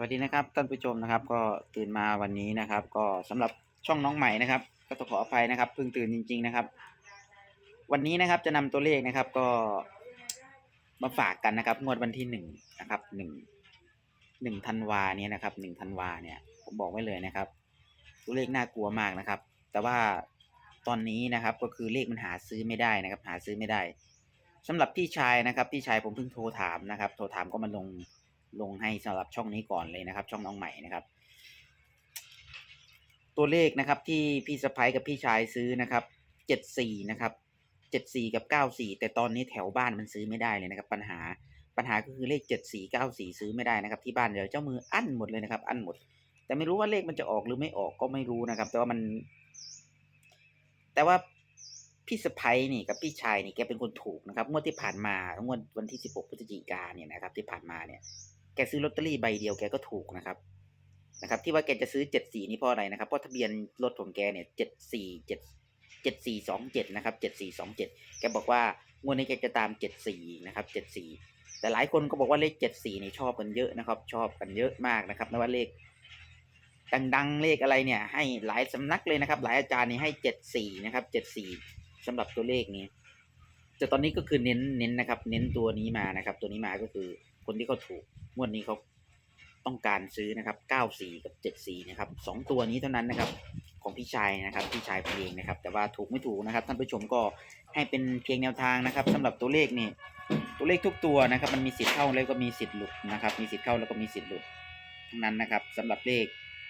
วัสดีนะครับท่านผู้ชมนะครับ ก็ตื่นมาวันนี้นะครับ ก็สำหรับช่องน้องใหม่นะครับ ก็ต้องขออภัยนะครับเพิ่งตื่นจริง ๆนะครับ วันนี้นะครับจะนำตัวเลขนะครับ ก็มาฝากกันนะครับ งวดวันที่หนึ่งนะครับหนึ่งหนึ่งธันวาเนี่ยนะครับหนึ่งธันวาเนี่ยผมบอกไว้เลยนะครับ ตัวเลขน่ากลัวมากนะครับ แต่ว่าตอนนี้นะครับก็คือเลขมันหาซื้อไม่ได้นะครับ หาซื้อไม่ได้สำหรับพี่ชายนะครับ พี่ชายผมเพิ่งโทรถามนะครับ โทรถามก็มาลง ลงให้สำหรับช่องนี้ก่อนเลยนะครับ ช่องน้องใหม่นะครับ ตัวเลขนะครับที่พี่สะพ้ยกับพี่ชายซื้อนะครับเจ็ดสี่นะครับเจ็ดสี่กับเก้าสี่แต่ตอนนี้แถวบ้านมันซื้อไม่ได้เลยนะครับ ปัญหาปัญหาก็คือเลขเจ็ดสี่เก้าสี่ซื้อไม่ได้นะครับ ที่บ้านเดี๋ยวเจ้ามืออั้นหมดเลยนะครับ อั้นหมด แต่ไม่รู้ว่าเลขมันจะออกหรือไม่ออกก็ไม่รู้นะครับ แต่ว่ามัน แต่ว่าพี่สะพ้ยนี่กับพี่ชายนี่แกเป็นคนถูกนะครับงวดที่ผ่านมางวดวันที่สิบหกพฤศจิกาเนี่ยนะครับ ที่ผ่านมาเนี่ย กซื้อลอตเตอรี่ใบเดียวแกก็ถูกนะครับนะครับที่ว่าแกจะซื้อเจ็ดสี่นี่เพราะอะไรนะครับเพราะทะเบียนรถของแกเนี่ยเจ็ดสี่เจ็ดเจ็ดสี่สองเจ็ดนะครับเจ็ดสี่สองเจ็ดแกบอกว่างวดนี้แกจะตามเจ็ดสี่นะครับเจ็ดสี่แต่หลายคนก็บอกว่าเลขเจ็ดสี่นี่ชอบกันเยอะนะครับ ชอบกันเยอะมากนะครับนะว่าเลขดังๆเลขอะไรเนี่ย ให้หลายสำนักเลยนะครับ หลายอาจารย์นี่ให้เจ็ดสี่นะครับเจ็ดสี่สำหรับตัวเลขนี้แต่ตอนนี้ก็คือเน้นเน้นนะครับ เน้นตัวนี้มานะครับ ตัวนี้มาก็คือคนที่เขาถูก งวดนี้เขาต้องการซื้อนะครับเก้าสี่กับเจ็ดสี่นะครับสองตัวนี้เท่านั้นนะครับ ของพี่ชายนะครับ พี่ชายผมเองนะครับ แต่ว่าถูกไม่ถูกนะครับ ท่านผู้ชมก็ให้เป็นเพียงแนวทางนะครับสำหรับตัวเลขนี่ตัวเลขทุกตัวนะครับ มันมีสิทธิ์เข้าแล้วก็มีสิทธิ์หลุดนะครับ มีสิทธิ์เข้าแล้วก็มีสิทธิ์หลุดทั้งนั้นนะครับสำหรับเลข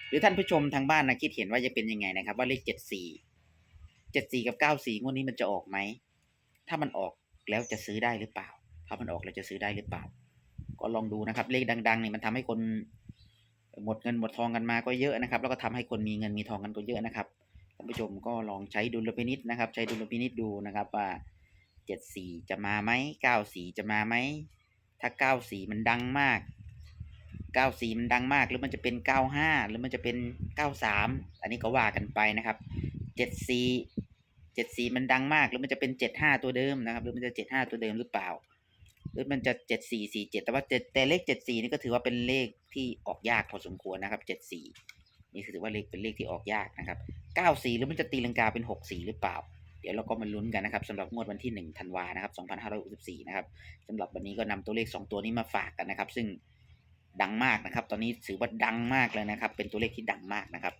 หรือท่านผู้ชมทางบ้านนะคิดเห็นว่าจะเป็นยังไงนะครับ ว่าเลขเจ็ดสี่เจ็ดสี่กับเก้าสี่งวดนี้มันจะออกไหม ถ้ามันออกแล้วจะซื้อได้หรือเปล่า ถ้ามันออกแล้วจะซื้อได้หรือเปล่า ก็ลองดูนะครับ เลขดังๆเนี่ยมันทำให้คนหมดเงินหมดทองกันมาก็เยอะนะครับ แล้วก็ทำให้คนมีเงินมีทองกันก็เยอะนะครับท่านผู้ชมก็ลองใช้ดุลพินิษนะครับ ใช้ดุลพินิษดูนะครับว่าเจ็ดสี่จะมาไหมเก้าสี่จะมาไหมถ้าเก้าสี่มันดังมากเก้าสี่มันดังมากหรือมันจะเป็นเก้าห้าหรือมันจะเป็นเก้าสามอันนี้ก็ว่ากันไปนะครับเจ็ดสี่เจ็ดสี่มันดังมากหรือมันจะเป็นเจ็ดห้าตัวเดิมนะครับ หรือมันจะเจ็ดห้าตัวเดิมหรือเปล่า รือมันจะเจ็ดสี่สี่เจ็ดแต่ว่าแต่เลขเจ็ดสี่นี่ก็ถือว่าเป็นเลขที่ออกยากพอสมควรนะครับเจ็ดสี่นี่คือถือว่าเลขเป็นเลขที่ออกยากนะครับเก้าสี่หรือมันจะตีลังกาเป็นหกสี่หรือเปล่า เดี๋ยวเราก็มาลุ้นกันนะครับสำหรับงวดวันที่หนึ่งธันวานะครับสองพันห้าร้อยหกสิบสี่นะครับสำหรับวันนี้ก็นำตัวเลขสองตัวนี้มาฝากกันนะครับ ซึ่งดังมากนะครับ ตอนนี้ถือว่าดังมากเลยนะครับ เป็นตัวเลขที่ดังมากนะครับ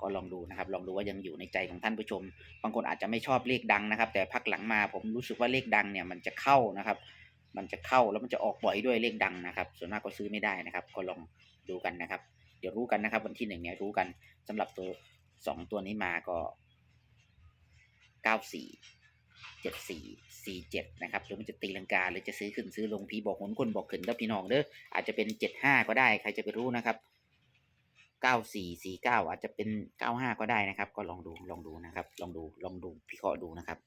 ก็ลองดูนะครับ ลองดูว่ายังอยู่ในใจของท่านผู้ชม บางคนอาจจะไม่ชอบเลขดังนะครับ แต่พักหลังมาผมรู้สึกว่าเลขดังเนี่ยมันจะเข้านะครับ มันจะเข้าแล้วมันจะออกบ่อยด้วยเลขดังนะครับ ส่วนมากก็ซื้อไม่ได้นะครับ ก็ลองดูกันนะครับ เดี๋ยวรู้กันนะครับ วันที่หนึ่งเนี่ยรู้กันสำหรับตัวสองตัวนี้มาก็เก้าสี่เจ็ดสี่สี่เจ็ดนะครับหรือมันจะตีลังกาหรือจะซื้อขึ้นซื้อลงพี่บอกหนคนบอกขึ้นแล้วพี่น้องเด้ออาจจะเป็นเจ็ดห้าก็ได้ใครจะไปรู้นะครับเก้าสี่สี่เก้าอาจจะเป็นเก้าห้าก็ได้นะครับ ก็ลองดูลองดูนะครับ ลองดูลองดูพิเคราะห์ดูนะครับ